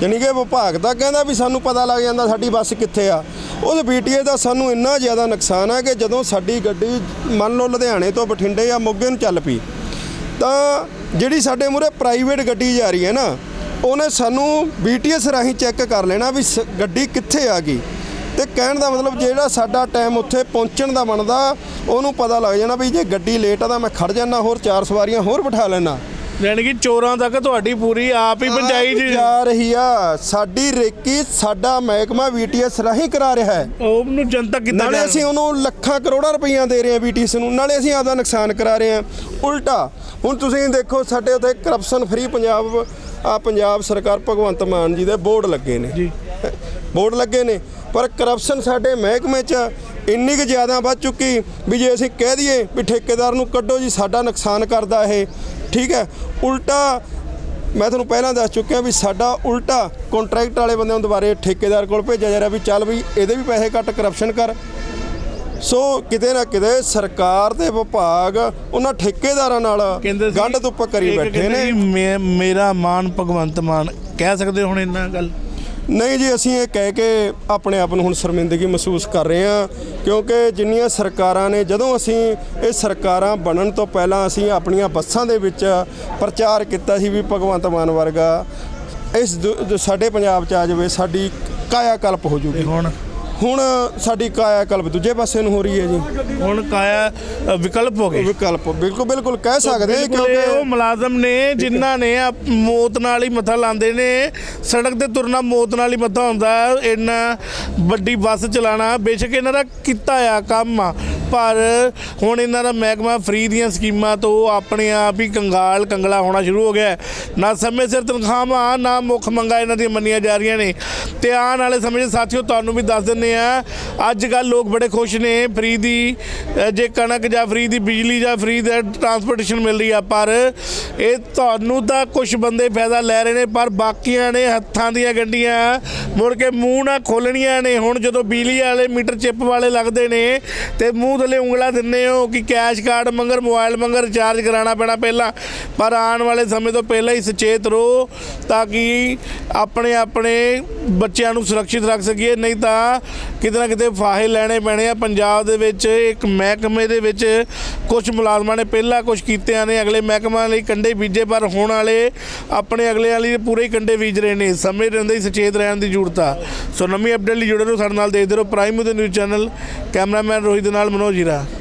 ਜਾਣੀ ਕਿ ਵਿਭਾਗ ਦਾ ਕਹਿੰਦਾ ਵੀ ਸਾਨੂੰ ਪਤਾ ਲੱਗ ਜਾਂਦਾ ਸਾਡੀ ਬੱਸ ਕਿੱਥੇ ਆ। ਉਹ BTS ਦਾ ਸਾਨੂੰ ਇੰਨਾ ਜ਼ਿਆਦਾ ਨੁਕਸਾਨ ਹੈ ਕਿ ਜਦੋਂ ਸਾਡੀ ਗੱਡੀ ਮੰਨ ਲਓ ਲੁਧਿਆਣੇ ਤੋਂ ਬਠਿੰਡੇ ਜਾਂ ਮੋਗੇ ਨੂੰ ਚੱਲ ਪਈ, ਤਾਂ ਜਿਹੜੀ ਸਾਡੇ ਮੂਹਰੇ ਪ੍ਰਾਈਵੇਟ ਗੱਡੀ ਜਾ ਰਹੀ ਹੈ ਨਾ, ਉਹਨੇ ਸਾਨੂੰ BTS ਰਾਹੀਂ ਚੈੱਕ ਕਰ ਲੈਣਾ ਵੀ ਸ- ਗੱਡੀ ਕਿੱਥੇ ਆ ਗਈ। ਤੇ ਕਹਿਣ ਦਾ ਮਤਲਬ ਜਿਹੜਾ ਸਾਡਾ ਟਾਈਮ ਉੱਥੇ ਪਹੁੰਚਣ ਦਾ ਬਣਦਾ, ਉਹਨੂੰ ਪਤਾ ਲੱਗ ਜਾਣਾ ਵੀ ਜੇ ਗੱਡੀ ਲੇਟ ਆ ਤਾਂ ਮੈਂ ਖੜ ਜਾਣਾ ਹੋਰ ਚਾਰ ਸਵਾਰੀਆਂ ਹੋਰ ਬਿਠਾ ਲੈਣਾ ਯਾਨੀ ਕਿ ਚੋਰਾਂ ਤੱਕ ਤੁਹਾਡੀ ਪੂਰੀ ਆਪ ਹੀ ਪੰਚਾਈ ਜੀ ਜਾ। ਰਹੀ ਆ। ਸਾਡੀ ਰੇਕੀ ਸਾਡਾ ਮਹਿਕਮਾ BTS ਰਾਹੀਂ ਕਰਾ ਰਿਹਾ ਹੈ। ਉਹਨੂੰ ਜਨਤਕ ਕੀਤਾ ਨਾਲੇ ਜਾ ਅਸੀਂ ਉਹਨੂੰ ਲੱਖਾਂ ਕਰੋੜਾਂ ਰੁਪਈਆ ਦੇ ਰਹੇ ਹਾਂ BTS ਨੂੰ। ਨਾਲੇ ਅਸੀਂ ਆਪਦਾ ਨੁਕਸਾਨ ਕਰਾ ਰਹੇ ਹਾਂ। ਉਲਟਾ ਹੁਣ ਤੁਸੀਂ ਦੇਖੋ ਸਾਡੇ ਉੱਤੇ ਕਰਪਸ਼ਨ ਫਰੀ ਪੰਜਾਬ ਆ ਪੰਜਾਬ ਸਰਕਾਰ ਭਗਵੰਤ ਮਾਨ ਜੀ ਦੇ ਬੋਰਡ ਲੱਗੇ ਨੇ। ਜੀ। ਬੋਰਡ ਲੱਗੇ ਨੇ। ਪਰ ਕਰਪਸ਼ਨ ਸਾਡੇ ਮਹਿਕਮੇ 'ਚ ਇੰਨੀ ਕੁ ਜ਼ਿਆਦਾ ਵੱਧ ਚੁੱਕੀ ਵੀ ਜੇ ਅਸੀਂ ਕਹਿ ਦਈਏ ਵੀ ਠੇਕੇਦਾਰ ਨੂੰ ਕੱਢੋ ਜੀ ਸਾਡਾ ਨੁਕਸਾਨ ਕਰਦਾ ਇਹ। ਠੀਕ ਹੈ ਉਲਟਾ ਮੈਂ ਤੁਹਾਨੂੰ ਪਹਿਲਾਂ ਦੱਸ ਚੁੱਕਿਆ ਵੀ ਸਾਡਾ ਉਲਟਾ ਕੰਟਰੈਕਟ ਵਾਲੇ ਬੰਦਿਆਂ ਨੂੰ ਦੁਬਾਰੇ ਠੇਕੇਦਾਰ ਕੋਲ ਭੇਜਿਆ ਜਾ ਰਿਹਾ ਵੀ ਚੱਲ ਵੀ ਇਹਦੇ ਵੀ ਪੈਸੇ ਕੱਟ ਕਰਪਸ਼ਨ ਕਰ। ਸੋ ਕਿਤੇ ਨਾ ਕਿਤੇ ਸਰਕਾਰ ਤੇ ਵਿਭਾਗ ਉਹਨਾਂ ਠੇਕੇਦਾਰਾਂ ਨਾਲ ਗੰਢ ਧੁੱਪ ਕਰੀ ਇੱਕ ਬੈਠੇ ਨੇ। ਮੇਰਾ ਮਾਨ ਭਗਵੰਤ ਮਾਨ ਕਹਿ ਸਕਦੇ ਹੁਣ ਇੰਨਾ ਗੱਲ? ਨਹੀਂ ਜੀ ਅਸੀਂ ਇਹ ਕਹਿ ਕੇ ਆਪਣੇ ਆਪ ਨੂੰ ਹੁਣ ਸ਼ਰਮਿੰਦਗੀ ਮਹਿਸੂਸ ਕਰ ਰਹੇ ਹਾਂ ਕਿਉਂਕਿ ਜਿੰਨੀਆਂ ਸਰਕਾਰਾਂ ਨੇ ਜਦੋਂ ਅਸੀਂ ਇਹ ਸਰਕਾਰਾਂ ਬਣਨ ਤੋਂ ਪਹਿਲਾਂ ਅਸੀਂ ਆਪਣੀਆਂ ਬੱਸਾਂ ਦੇ ਵਿੱਚ ਪ੍ਰਚਾਰ ਕੀਤਾ ਸੀ ਵੀ ਭਗਵੰਤ ਮਾਨ ਵਰਗਾ ਇਸ ਸਾਡੇ ਪੰਜਾਬ 'ਚ ਆ ਜਾਵੇ ਸਾਡੀ ਕਾਇਆ ਕਲਪ ਹੋ ਜੂਗੀ। ਹੁਣ ਹੁਣ ਸਾਡੀ ਕਾਇਆ ਕਲਪ ਦੂਜੇ ਪਾਸੇ ਨੂੰ ਹੋ ਰਹੀ ਹੈ ਜੀ। ਹੁਣ ਕਾਇਆ ਵਿਕਲਪ ਹੋ ਗਏ। ਵਿਕਲਪ ਬਿਲਕੁਲ ਬਿਲਕੁਲ ਕਹਿ ਸਕਦੇ ਇਹ ਉਹ ਕਿਉਂਕਿ ਮੁਲਾਜ਼ਮ ਨੇ ਜਿਨ੍ਹਾਂ ਨੇ ਮੌਤ ਨਾਲ ਹੀ ਮੱਥਾ ਲਾਉਂਦੇ ਨੇ। ਸੜਕ ਤੇ ਤੁਰਨਾ ਮੌਤ ਨਾਲ ਹੀ ਮੱਥਾ ਹੁੰਦਾ। ਇੰਨਾ ਵੱਡੀ ਬੱਸ ਚਲਾਣਾ ਬੇਸ਼ੱਕ ਇਹਨਾਂ ਦਾ ਕੀਤਾ ਆ ਕੰਮ ਆ। ਪਰ ਹੁਣ ਇਹਨਾਂ ਦਾ ਮਹਿਕਮਾ ਫ੍ਰੀ ਦੀਆਂ ਸਕੀਮਾਂ ਤੋਂ ਆਪਣੇ ਆਪ ਹੀ ਕੰਗਾਲ ਕੰਗਲਾ ਹੋਣਾ ਸ਼ੁਰੂ ਹੋ ਗਿਆ ਨਾ ਸਮੇਂ ਸਿਰ ਤਨਖਾਹਾਂ, ਨਾ ਮੁੱਖ ਮੰਗਾਂ ਇਹਨਾਂ ਦੀਆਂ ਮੰਨੀਆਂ ਜਾ ਰਹੀਆਂ ਨੇ। ਤੇ ਆਉਣ ਵਾਲੇ ਸਮੇਂ 'ਚ ਸਾਥੀਓ, ਤੁਹਾਨੂੰ ਵੀ ਦੱਸ ਦਿੰਨੇ ਆ ਅੱਜ ਕੱਲ ਲੋਕ ਬੜੇ ਖੁਸ਼ ਨੇ ਫ੍ਰੀ ਦੀ ਜੇ ਕਣਕ ਜਾਂ ਫ੍ਰੀ ਦੀ ਬਿਜਲੀ ਜਾਂ ਫ੍ਰੀ ਦਾ ਟਰਾਂਸਪੋਰਟੇਸ਼ਨ ਮਿਲ ਰਹੀ ਆ, ਪਰ ਇਹ ਤੁਹਾਨੂੰ ਤਾਂ ਕੁਝ ਬੰਦੇ ਫਾਇਦਾ ਲੈ ਰਹੇ ਨੇ, ਪਰ ਬਾਕੀਆਂ ਨੇ ਹੱਥਾਂ ਦੀਆਂ ਗੱਡੀਆਂ ਮੁੜ ਕੇ ਮੂੰਹ ਨਾ ਖੋਲਣੀਆਂ ਨੇ। ਹੁਣ ਜਦੋਂ ਬਿਜਲੀ ਵਾਲੇ ਮੀਟਰ ਚਿੱਪ ਵਾਲੇ ਲੱਗਦੇ ਨੇ, ਤੇ ਮੂੰਹ ਥੱਲੇ ਉਂਗਲਾ ਦਿੰਨੇ ਹੋ ਕਿ ਕੈਸ਼ ਕਾਰਡ ਮੰਗਰ ਮੋਬਾਈਲ ਮੰਗਰ ਰਿਚਾਰਜ ਕਰਾਉਣਾ ਪੈਣਾ ਪਹਿਲਾਂ। ਪਰ ਆਉਣ ਵਾਲੇ ਸਮੇਂ ਤੋਂ ਪਹਿਲਾਂ ਹੀ ਸੁਚੇਤ ਰਹੋ ਤਾਂ ਕਿ ਆਪਣੇ ਆਪਣੇ ਬੱਚਿਆਂ ਨੂੰ ਸੁਰੱਖਿਅਤ ਰੱਖ ਸਕੀਏ। ਨਹੀਂ ਤਾਂ ਕਿਤੇ ਨਾ ਕਿਤੇ ਫਾਹੇ ਲੈਣੇ ਪੈਣੇ ਆ। ਪੰਜਾਬ ਦੇ ਵਿੱਚ ਇੱਕ ਮਹਿਕਮੇ ਦੇ ਵਿੱਚ ਕੁਝ ਮੁਲਾਜ਼ਮਾਂ ਨੇ ਪਹਿਲਾਂ ਕੁਝ ਕੀਤਿਆਂ ਨੇ, ਅਗਲੇ ਮਹਿਕਮਿਆਂ ਲਈ ਕੰਡੇ ਬੀਜੇ, ਪਰ ਹੁਣ ਵਾਲੇ ਆਪਣੇ ਅਗਲੇ ਵਾਲੀ ਪੂਰੇ ਹੀ ਕੰਡੇ ਬੀਜ ਰਹੇ ਨੇ। ਸਮੇਂ ਰਹਿੰਦੇ ਹੀ ਸੁਚੇਤ ਰਹਿਣ ਦੀ ਜ਼ਰੂਰਤ ਆ। ਸੋ ਨਵੀਂ ਅਪਡੇਟ ਲਈ ਜੁੜੇ ਰਹੋ, ਸਾਡੇ ਨਾਲ ਦੇਖਦੇ ਰਹੋ। ਪ੍ਰਾਈਮ ਦੇ ਨਿਊਜ਼ ਚੈਨਲ ਕੈਮਰਾਮੈਨ ਰੋਹਿਤ ਦੇ ਨਾਲ ਮਨੋਜ ਹੀਰਾ